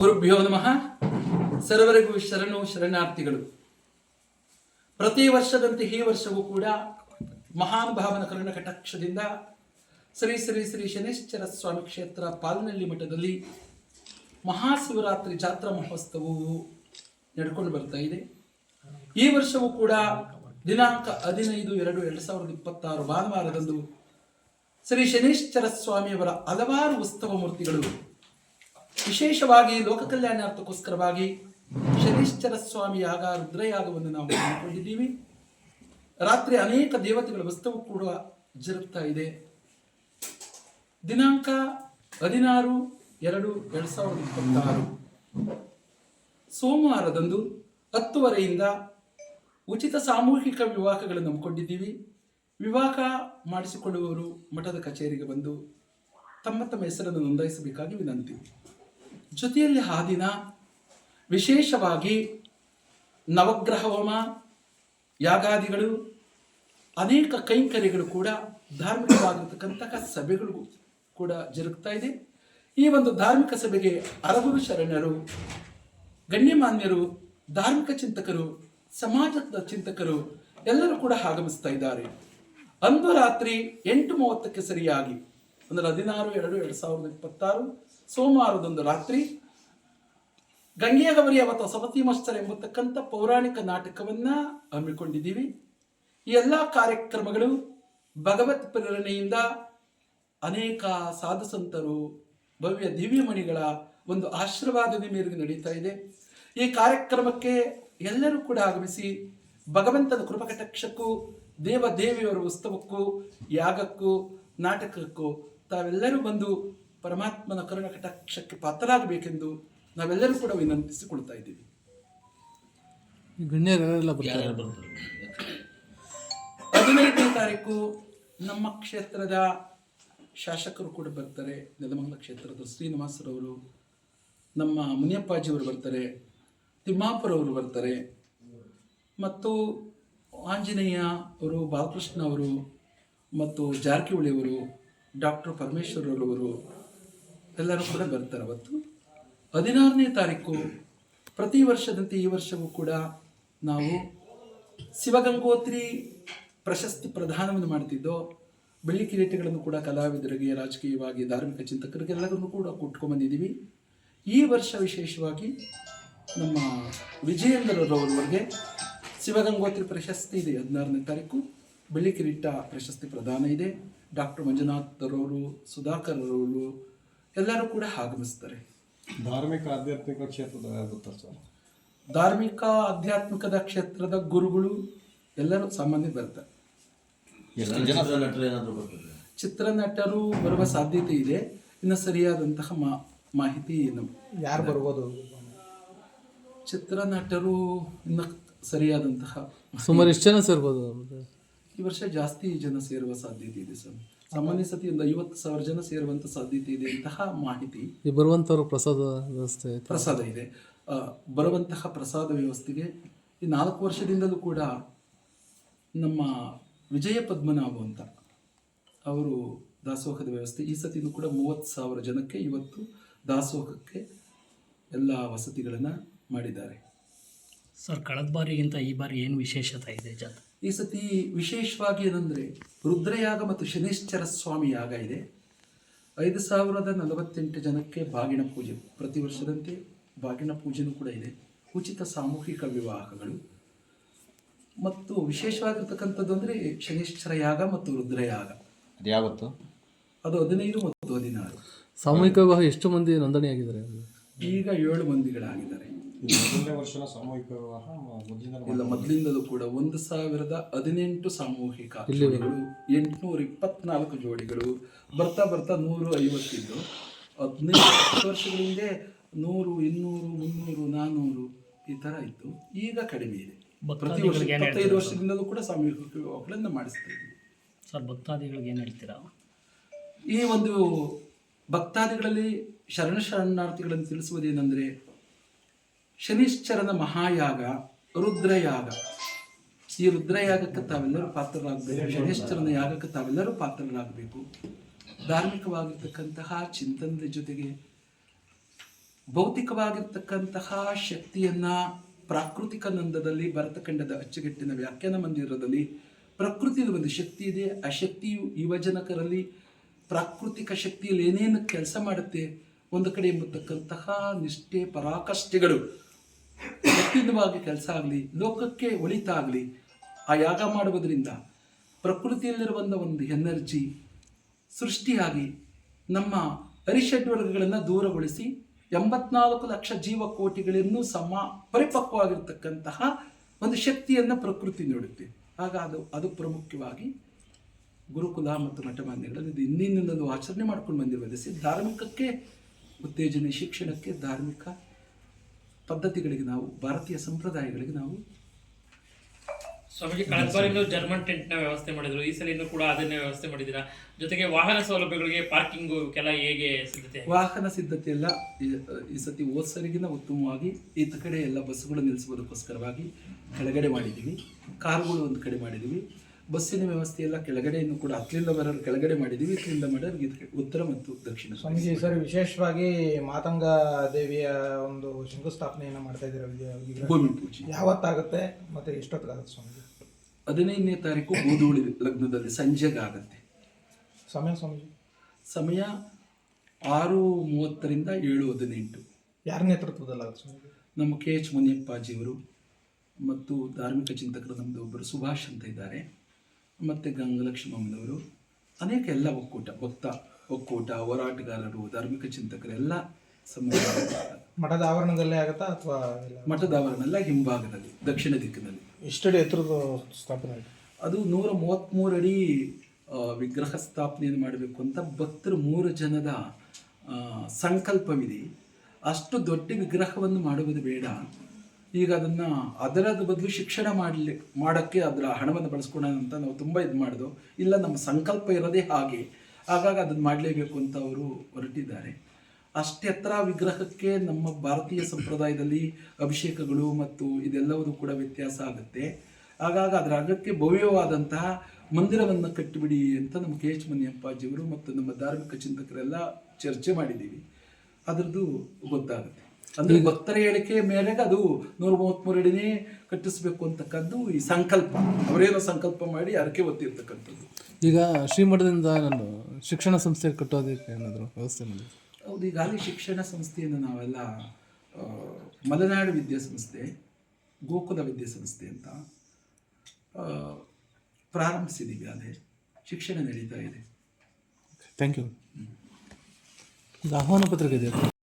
ಗುರುಭ್ಯೋ ನಮಃ. ಸರ್ವರಿಗೂ ಶರಣು ಶರಣಾರ್ಥಿಗಳು. ಪ್ರತಿ ವರ್ಷದಂತೆ ಈ ವರ್ಷವೂ ಕೂಡ ಮಹಾನ್ ಭಾವನ ಕರುಣ ಕಟಾಕ್ಷದಿಂದ ಶ್ರೀ ಶ್ರೀ ಶ್ರೀ ಶನೇಶ್ವರ ಸ್ವಾಮಿ ಕ್ಷೇತ್ರ ಪಾಲನಹಳ್ಳಿ ಮಠದಲ್ಲಿ ಮಹಾಶಿವರಾತ್ರಿ ಜಾತ್ರಾ ಮಹೋತ್ಸವವು ನಡ್ಕೊಂಡು ಬರ್ತಾ ಇದೆ. ಈ ವರ್ಷವೂ ಕೂಡ ದಿನಾಂಕ ಹದಿನೈದು ಎರಡು ಎರಡು ಸಾವಿರದ ಇಪ್ಪತ್ತಾರು ಭಾನುವಾರದಂದು ಶ್ರೀ ಶನೇಶ್ವರ ಸ್ವಾಮಿಯವರ ಹಲವಾರು ಉತ್ಸವ ಮೂರ್ತಿಗಳು ವಿಶೇಷವಾಗಿ ಲೋಕ ಕಲ್ಯಾಣಾರ್ಥಕ್ಕೋಸ್ಕರವಾಗಿ ಶನೀಶ್ಚರ ಸ್ವಾಮಿ ಯಾಗ ರುದ್ರಯಾಗವನ್ನು ನಾವು ಮಾಡಿಕೊಂಡಿದ್ದೀವಿ ರಾತ್ರಿ ಅನೇಕ ದೇವತೆಗಳ ಉತ್ಸವ ಕೂಡ ಜರುಗ್ತಾ ಇದೆ. ದಿನಾಂಕ ಹದಿನಾರು ಎರಡು ಎರಡು ಸಾವಿರದ ಇಪ್ಪತ್ತಾರು. ಸೋಮವಾರದಂದು ಹತ್ತುವರೆಯಿಂದ ಉಚಿತ ಸಾಮೂಹಿಕ ವಿವಾಹಗಳನ್ನು ನಂಬಿಕೊಂಡಿದ್ದೀವಿ ವಿವಾಹ ಮಾಡಿಸಿಕೊಳ್ಳುವವರು ಮಠದ ಕಚೇರಿಗೆ ಬಂದು ತಮ್ಮ ತಮ್ಮ ಹೆಸರನ್ನು ನೋಂದಾಯಿಸಬೇಕಾಗಿ ವಿನಂತಿ. ಜೊತೆಯಲ್ಲಿ ಆ ದಿನ ವಿಶೇಷವಾಗಿ ನವಗ್ರಹ ಹೋಮ ಯಾಗಾದಿಗಳು, ಅನೇಕ ಕೈಂಕರ್ಯಗಳು ಕೂಡ ಧಾರ್ಮಿಕವಾಗಿರ್ತಕ್ಕಂತಹ ಸಭೆಗಳು ಕೂಡ ಜರುಗ್ತಾ ಇದೆ. ಈ ಒಂದು ಧಾರ್ಮಿಕ ಸಭೆಗೆ ಅರಗುರು ಶರಣರು, ಗಣ್ಯಮಾನ್ಯರು, ಧಾರ್ಮಿಕ ಚಿಂತಕರು, ಸಮಾಜದ ಚಿಂತಕರು ಎಲ್ಲರೂ ಕೂಡ ಆಗಮಿಸ್ತಾ ಇದ್ದಾರೆ. ಅಂದು ರಾತ್ರಿ ಎಂಟು ಮೂವತ್ತಕ್ಕೆ ಸರಿಯಾಗಿ, ಅಂದರೆ ಹದಿನಾರು, ಎರಡು ಎರಡು ಸಾವಿರದ ಇಪ್ಪತ್ತಾರು ಸೋಮವಾರದೊಂದು ರಾತ್ರಿ ಗಂಗೆಯಗವರಿ ಅವತ ಸವತಿ ಮಸ್ತರ್ ಎಂಬತಕ್ಕಂಥ ಪೌರಾಣಿಕ ನಾಟಕವನ್ನ ಹಮ್ಮಿಕೊಂಡಿದ್ದೀವಿ. ಈ ಎಲ್ಲ ಕಾರ್ಯಕ್ರಮಗಳು ಭಗವತ್ ಪ್ರೇರಣೆಯಿಂದ ಅನೇಕ ಸಾಧುಸಂತರು ಭವ್ಯ ದಿವ್ಯಮಣಿಗಳ ಒಂದು ಆಶೀರ್ವಾದದ ಮೇರೆಗೆ ನಡೀತಾ ಇದೆ. ಈ ಕಾರ್ಯಕ್ರಮಕ್ಕೆ ಎಲ್ಲರೂ ಕೂಡ ಆಗಮಿಸಿ ಭಗವಂತನ ಕೃಪಕಟಕ್ಷಕ್ಕೂ ದೇವ ದೇವಿಯವರ ಉತ್ಸವಕ್ಕೂ, ಯಾಗಕ್ಕೂ, ನಾಟಕಕ್ಕೂ ತಾವೆಲ್ಲರೂ ಬಂದು ಪರಮಾತ್ಮನ ಕರುಣ ಕಟಾಕ್ಷಕ್ಕೆ ಪಾತ್ರರಾಗಬೇಕೆಂದು ನಾವೆಲ್ಲರೂ ಕೂಡ ವಿನಂತಿಸಿಕೊಳ್ತಾ ಇದ್ದೀವಿ. ಹದಿನೈದನೇ ತಾರೀಕು ನಮ್ಮ ಕ್ಷೇತ್ರದ ಶಾಸಕರು ಕೂಡ ಬರ್ತಾರೆ. ನೆಲಮಂಗಲ ಕ್ಷೇತ್ರದ ಶ್ರೀನಿವಾಸರವರು ನಮ್ಮ ಮುನಿಯಪ್ಪಾಜಿಯವರು ಬರ್ತಾರೆ ತಿಮ್ಮಾಪುರವರು ಬರ್ತಾರೆ ಮತ್ತು ಆಂಜನೇಯ ಅವರು ಬಾಲಕೃಷ್ಣ ಅವರು ಮತ್ತು ಜಾರಕಿಹೊಳಿ ಅವರು ಡಾಕ್ಟರ್ ಪರಮೇಶ್ವರರವರು ಎಲ್ಲರೂ ಕೂಡ ಬರ್ತಾರೆ ಅವತ್ತು. ಹದಿನಾರನೇ ತಾರೀಕು ಪ್ರತಿ ವರ್ಷದಂತೆ ಈ ವರ್ಷವೂ ಕೂಡ ನಾವು ಶಿವಗಂಗೋತ್ರಿ ಪ್ರಶಸ್ತಿ ಪ್ರದಾನವನ್ನು ಮಾಡ್ತಿದ್ದೋ, ಬೆಳ್ಳಿ ಕಿರೀಟಗಳನ್ನು ಕೂಡ ಕಲಾವಿದರಿಗೆ, ರಾಜಕೀಯವಾಗಿ, ಧಾರ್ಮಿಕ ಚಿಂತಕರಿಗೆ ಎಲ್ಲರನ್ನು ಕೂಡ ಕೊಟ್ಕೊಂಡ್ಬಂದಿದ್ದೀವಿ ಈ ವರ್ಷ ವಿಶೇಷವಾಗಿ ನಮ್ಮ ವಿಜಯೇಂದ್ರರವರವರಿಗೆ ಶಿವಗಂಗೋತ್ರಿ ಪ್ರಶಸ್ತಿ ಇದೆ. ಹದಿನಾರನೇ ತಾರೀಕು ಬೆಳ್ಳಿ ಕಿರೀಟ ಪ್ರಶಸ್ತಿ ಪ್ರದಾನ ಇದೆ. ಡಾಕ್ಟರ್ ಮಂಜುನಾಥರವರು ಸುಧಾಕರ್ರವರು ಎಲ್ಲರೂ ಕೂಡ ಆಗಮಿಸ್ತಾರೆ. ಧಾರ್ಮಿಕ ಆಧ್ಯಾತ್ಮಿಕ ಕ್ಷೇತ್ರದ ಗೊತ್ತಾ ಸರ್? ಧಾರ್ಮಿಕ ಆಧ್ಯಾತ್ಮಿಕದ ಕ್ಷೇತ್ರದ ಗುರುಗಳು ಎಲ್ಲರೂ ಸಾಮಾನ್ಯ ಬರ್ತಾರೆ. ಚಿತ್ರನಟರು ಬರುವ ಸಾಧ್ಯತೆ ಇದೆ. ಇನ್ನು ಸರಿಯಾದಂತಹ ಮಾ ಮಾಹಿತಿ ಏನು? ಯಾರು ಬರ್ಬೋದು? ಚಿತ್ರನಟರು ಇನ್ನು ಸರಿಯಾದಂತಹ ಸುಮಾರು ಎಷ್ಟು ಜನ ಸೇರ್ಬೋದು ಈ ವರ್ಷ ಜಾಸ್ತಿ ಜನ ಸೇರುವ ಸಾಧ್ಯತೆ ಇದೆ ಸರ್. ಸಾಮಾನ್ಯ ಸತಿ ಒಂದು ಐವತ್ತು ಸಾವಿರ ಜನ ಸೇರುವಂತ ಸಾಧ್ಯತೆ ಇದೆ ಅಂತಹ ಮಾಹಿತಿ ಈ ಬರುವಂಥವ್ರು ಪ್ರಸಾದ ವ್ಯವಸ್ಥೆ ಪ್ರಸಾದ ಇದೆ. ಬರುವಂತಹ ಪ್ರಸಾದ ವ್ಯವಸ್ಥೆಗೆ ಈ ನಾಲ್ಕು ವರ್ಷದಿಂದಲೂ ಕೂಡ ನಮ್ಮ ವಿಜಯ ಪದ್ಮನಾಭ ಅಂತ ಅವರು ದಾಸೋಹದ ವ್ಯವಸ್ಥೆ ಈ ಸತಿನೂ ಕೂಡ ಮೂವತ್ತು ಸಾವಿರ ಜನಕ್ಕೆ ಇವತ್ತು ದಾಸೋಹಕ್ಕೆ ಎಲ್ಲ ವಸತಿಗಳನ್ನು ಮಾಡಿದ್ದಾರೆ. ಸರ್ ಕಳೆದ ಬಾರಿಗಿಂತ ಈ ಬಾರಿ ಏನು ವಿಶೇಷತೆ ಇದೆ ಜಾತ್ರೆ ಈ ಸತಿ ವಿಶೇಷವಾಗಿ ಏನಂದರೆ ರುದ್ರಯಾಗ ಮತ್ತು ಶನೇಶ್ವರ ಸ್ವಾಮಿ ಯಾಗ ಇದೆ. ಐದು ಸಾವಿರದ ನಲವತ್ತೆಂಟು ಜನಕ್ಕೆ ಬಾಗಿನ ಪೂಜೆ ಪ್ರತಿ ವರ್ಷದಂತೆ ಬಾಗಿನ ಪೂಜೆನೂ ಕೂಡ ಇದೆ. ಉಚಿತ ಸಾಮೂಹಿಕ ವಿವಾಹಗಳು. ಮತ್ತು ವಿಶೇಷವಾಗಿರ್ತಕ್ಕಂಥದ್ದು ಅಂದರೆ ಶನೇಶ್ವರ ಯಾಗ ಮತ್ತು ರುದ್ರಯಾಗ. ಅದು ಯಾವತ್ತು? ಅದು ಹದಿನೈದು ಮತ್ತು ಹದಿನಾರು. ಸಾಮೂಹಿಕ ವಿವಾಹ ಎಷ್ಟು ಮಂದಿ ನೋಂದಣಿಯಾಗಿದ್ದಾರೆ? ಈಗ ಏಳು ಮಂದಿಗಳಾಗಿದ್ದಾರೆ. ಮೊದಲನೇ ವರ್ಷನ ಸಾಮೂಹಿಕ ವಿವಾಹ ಇಲ್ಲ ಮೊದಲಿಂದಲೂ ಕೂಡ ಒಂದು ಸಾವಿರದ ಹದಿನೆಂಟು ಸಾಮೂಹಿಕ ಜೋಡಿಗಳು ಎಂಟುನೂರ ಇಪ್ಪತ್ನಾಲ್ಕು ಜೋಡಿಗಳು ಬರ್ತಾ ಬರ್ತಾ ನೂರು ಐವತ್ತಿದ್ದು. ಹದಿನೈದು ವರ್ಷಗಳ ಹಿಂದೆ ನೂರು ಇನ್ನೂರು ಮುನ್ನೂರು ನಾನ್ನೂರು ಈ ತರ ಇತ್ತು. ಈಗ ಕಡಿಮೆ ಇದೆ. ಪ್ರತಿ ವರ್ಷ ಇಪ್ಪತ್ತೈದು ವರ್ಷದಿಂದಲೂ ಕೂಡ ಸಾಮೂಹಿಕ ವಿವಾಹಗಳನ್ನು ಮಾಡಿಸ್ತಾ ಇದ್ದೀವಿ. ಸರ್ ಭಕ್ತಾದಿಗಳಿಗೆ ಏನು ಹೇಳ್ತೀರಾ? ಈ ಒಂದು ಭಕ್ತಾದಿಗಳಲ್ಲಿ ಶರಣ ಶರಣಾರ್ಥಿಗಳನ್ನು ತಿಳಿಸುವುದೇನೆಂದರೆ ಶನಿಶ್ಚರನ ಮಹಾಯಾಗ, ರುದ್ರಯಾಗ. ಈ ರುದ್ರಯಾಗಕ್ಕೆ ತಾವೆಲ್ಲರೂ ಪಾತ್ರರಾಗಬೇಕು. ಶನಿಶ್ಚರನ ಯಾಗಕ್ಕೆ ತಾವೆಲ್ಲರೂ ಪಾತ್ರರಾಗಬೇಕು. ಧಾರ್ಮಿಕವಾಗಿರ್ತಕ್ಕಂತಹ ಚಿಂತನದ ಜೊತೆಗೆ ಭೌತಿಕವಾಗಿರ್ತಕ್ಕಂತಹ ಶಕ್ತಿಯನ್ನ ಪ್ರಾಕೃತಿಕ ನಂದದಲ್ಲಿ ಭರತಖಂಡದ ಅಚ್ಚುಗೆಟ್ಟಿನ ವ್ಯಾಖ್ಯಾನ ಮಂದಿರದಲ್ಲಿ ಪ್ರಕೃತಿಯಲ್ಲಿ ಒಂದು ಶಕ್ತಿ ಇದೆ. ಆ ಶಕ್ತಿಯು ಯುವಜನಕರಲ್ಲಿ ಪ್ರಾಕೃತಿಕ ಶಕ್ತಿಯಲ್ಲಿ ಏನೇನು ಕೆಲಸ ಮಾಡುತ್ತೆ, ಒಂದು ಕಡೆ ಎಂಬತಕ್ಕಂತಹ ನಿಷ್ಠೆ ಪರಾಕಷ್ಟೆಗಳು ವ್ಯಕ್ತಿಗತವಾಗಿ ಕೆಲಸ ಆಗಲಿ, ಲೋಕಕ್ಕೆ ಒಳಿತಾಗಲಿ ಆ ಯಾಗ ಮಾಡುವುದರಿಂದ ಪ್ರಕೃತಿಯಲ್ಲಿರುವಂಥ ಒಂದು ಎನರ್ಜಿ ಸೃಷ್ಟಿಯಾಗಿ ನಮ್ಮ ಅರಿಷಡ್ವರ್ಗಗಳನ್ನು ದೂರಗೊಳಿಸಿ ಎಂಬತ್ನಾಲ್ಕು ಲಕ್ಷ ಜೀವಕೋಟಿಗಳನ್ನು ಸಮ, ಪರಿಪಕ್ವವಾಗಿರ್ತಕ್ಕಂತಹ ಒಂದು ಶಕ್ತಿಯನ್ನು ಪ್ರಕೃತಿ ನೀಡುತ್ತೆ. ಆಗ ಅದು ಅದು ಪ್ರಮುಖವಾಗಿ ಗುರುಕುಲ ಮತ್ತು ಮಠಮಾನ್ಯಗಳಲ್ಲಿ ಇದು ಹಿಂದಿನಿಂದಲೂ ಆಚರಣೆ ಮಾಡ್ಕೊಂಡು ಬಂದಿರುವ ಧಾರ್ಮಿಕಕ್ಕೆ ಉತ್ತೇಜನೆ, ಶಿಕ್ಷಣಕ್ಕೆ ಧಾರ್ಮಿಕ ಪದ್ಧತಿಗಳಿಗೆ ನಾವು ಭಾರತೀಯ ಸಂಪ್ರದಾಯಗಳಿಗೆ ನಾವು ಸ್ವಾಮೀಜಿ ಕಳೆದ ಜರ್ಮನ್ ಟೆಂಟ್ನ ವ್ಯವಸ್ಥೆ ಮಾಡಿದ್ರು ಈ ಸಲಿನೂ ಕೂಡ ಅದನ್ನೇ ವ್ಯವಸ್ಥೆ ಮಾಡಿದ್ದೀರಾ? ಜೊತೆಗೆ ವಾಹನ ಸೌಲಭ್ಯಗಳಿಗೆ ಪಾರ್ಕಿಂಗ್ ಕೆಲ ಹೇಗೆ ಸಿದ್ಧತೆ? ವಾಹನ ಸಿದ್ಧತೆ ಎಲ್ಲ ಈ- ಸತಿ ಹೋದ ಸರಿಗಿನ ಉತ್ತಮವಾಗಿ ಈತ ಕಡೆ ಎಲ್ಲ ಬಸ್ಸುಗಳು ನಿಲ್ಲಿಸುವುದಕ್ಕೋಸ್ಕರವಾಗಿ ಕೆಳಗಡೆ ಮಾಡಿದ್ದೀವಿ ಕಾರುಗಳು ಒಂದು ಕಡೆ ಮಾಡಿದ್ದೀವಿ. ಬಸ್ಸಿನ ವ್ಯವಸ್ಥೆ ಎಲ್ಲ ಕೆಳಗಡೆಯನ್ನು ಕೂಡ ಹತ್ತಲಿಂದ ಬರೋರು ಕೆಳಗಡೆ ಮಾಡಿದ್ದೀವಿ. ಇತ್ತಲಿಂದ ಮಾಡೋರು ಉತ್ತರ ಮತ್ತು ದಕ್ಷಿಣ. ಸ್ವಾಮೀಜಿ ಸರ್ ವಿಶೇಷವಾಗಿ ಮಾತಂಗ ದೇವಿಯ ಒಂದು ಶಂಕುಸ್ಥಾಪನೆಯನ್ನು ಮಾಡ್ತಾ ಇದ್ದೀರಾ. ಭೂಮಿ ಪೂಜೆ. ಯಾವತ್ತಾಗುತ್ತೆ ಮತ್ತೆ ಎಷ್ಟೊತ್ತಿಗಾಗುತ್ತೆ ಸ್ವಾಮೀಜಿ? ಹದಿನೈದನೇ ತಾರೀಕು ಗೋಧೂಳಿ ಲಗ್ನದಲ್ಲಿ ಸಂಜೆಗಾಗತ್ತೆ. ಸಮಯ ಸ್ವಾಮೀಜಿ? ಸಮಯ ಆರು ಮೂವತ್ತರಿಂದ ಏಳು ಹದಿನೆಂಟು. ಯಾರ ನೇತೃತ್ವದಲ್ಲಾಗುತ್ತೆ ಸ್ವಾಮೀಜಿ? ನಮ್ಮ ಕೆ ಎಚ್ ಮುನಿಯಪ್ಪಾಜಿಯವರು ಮತ್ತು ಧಾರ್ಮಿಕ ಚಿಂತಕರು ನಮ್ಮದು ಒಬ್ಬರು ಸುಭಾಷ್ ಅಂತ ಇದ್ದಾರೆ. ಮತ್ತು ಗಂಗಲಕ್ಷ್ಮಮ್ಮನವರು ಅನೇಕ ಎಲ್ಲ ಒಕ್ಕೂಟ ಭಕ್ತ ಒಕ್ಕೂಟ ಹೋರಾಟಗಾರರು ಧಾರ್ಮಿಕ ಚಿಂತಕರು ಎಲ್ಲ ಸಮಯ ಮಠದ ಆವರಣದಲ್ಲೇ ಆಗುತ್ತಾ ಅಥವಾ ಮಠದ ಆವರಣ ಹಿಂಭಾಗದಲ್ಲಿ ದಕ್ಷಿಣ ದಿಕ್ಕಿನಲ್ಲಿ. ಎಷ್ಟಡಿ ಎತ್ತರದ ಸ್ಥಾಪನೆ ಅದು ನೂರ ಮೂವತ್ತ್ಮೂರು ಅಡಿ ವಿಗ್ರಹ ಸ್ಥಾಪನೆಯನ್ನು ಮಾಡಬೇಕು ಅಂತ ಭಕ್ತರು ಮೂರು ಜನದ ಸಂಕಲ್ಪವಿದೆ. ಅಷ್ಟು ದೊಡ್ಡ ವಿಗ್ರಹವನ್ನು ಮಾಡುವುದು ಬೇಡ. ಈಗ ಅದನ್ನು ಅದರದ ಬದಲು ಶಿಕ್ಷಣ ಮಾಡಲಿ, ಮಾಡೋಕ್ಕೆ ಅದರ ಹಣವನ್ನು ಬಳಸ್ಕೊಳ್ಳೋಣ ಅಂತ ನಾವು ತುಂಬ ಇದು ಮಾಡಿದ್ವು ಇಲ್ಲ ನಮ್ಮ ಸಂಕಲ್ಪ ಇರೋದೇ ಹಾಗೆ. ಹಾಗಾಗಿ ಅದನ್ನು ಮಾಡಲೇಬೇಕು ಅಂತ ಅವರು ಹೊರಟಿದ್ದಾರೆ. ಅಷ್ಟೆತ್ತರ ವಿಗ್ರಹಕ್ಕೆ ನಮ್ಮ ಭಾರತೀಯ ಸಂಪ್ರದಾಯದಲ್ಲಿ ಅಭಿಷೇಕಗಳು ಮತ್ತು ಇದೆಲ್ಲವೂ ಕೂಡ ವ್ಯತ್ಯಾಸ ಆಗುತ್ತೆ. ಹಾಗಾಗಿ ಅದರ ಅಗತ್ಯ ಭವ್ಯವಾದಂತಹ ಮಂದಿರವನ್ನು ಕಟ್ಟಿಬಿಡಿ ಅಂತ ನಮ್ಮ ಕೆ ಎಚ್ ಮುನಿಯಪ್ಪಾಜಿಯವರು ಮತ್ತು ನಮ್ಮ ಧಾರ್ಮಿಕ ಚಿಂತಕರೆಲ್ಲ ಚರ್ಚೆ ಮಾಡಿದ್ದೀವಿ. ಅದರದ್ದು ಗೊತ್ತಾಗುತ್ತೆ. ಅಂದ್ರೆ ಭಕ್ತರ ಹೇಳಿಕೆ ಮೇರೆಗೆ ಅದು ನೂರ ಮೂವತ್ತ್ಮೂರು ಅಡಿನೇ ಕಟ್ಟಿಸ್ಬೇಕು ಅಂತಕ್ಕದ್ದು ಈ ಸಂಕಲ್ಪ. ಅವರೇನೋ ಸಂಕಲ್ಪ ಮಾಡಿ ಅರಕೆ ಒತ್ತಿರ್ತಕ್ಕಂಥದ್ದು ಈಗ ಶ್ರೀಮಠದಿಂದ ನಾನು ಶಿಕ್ಷಣ ಸಂಸ್ಥೆ ಕಟ್ಟೋದಕ್ಕೆ ಏನಾದರೂ ವ್ಯವಸ್ಥೆ ಮಾಡಿ ಹೌದು ಈಗಾಗಲೇ ಶಿಕ್ಷಣ ಸಂಸ್ಥೆಯನ್ನು ನಾವೆಲ್ಲ ಮಲೆನಾಡು ವಿದ್ಯಾಸಂಸ್ಥೆ ಗೋಕುಲ ವಿದ್ಯಾಸಂಸ್ಥೆ ಅಂತ ಪ್ರಾರಂಭಿಸಿದ್ದೀವಿ ಅದೇ ಶಿಕ್ಷಣ ನಡೀತಾ ಇದೆ. ಥ್ಯಾಂಕ್ ಯು ಆಹ್ವಾನ ಪತ್ರಿಕೆ ಇದೆಯಾ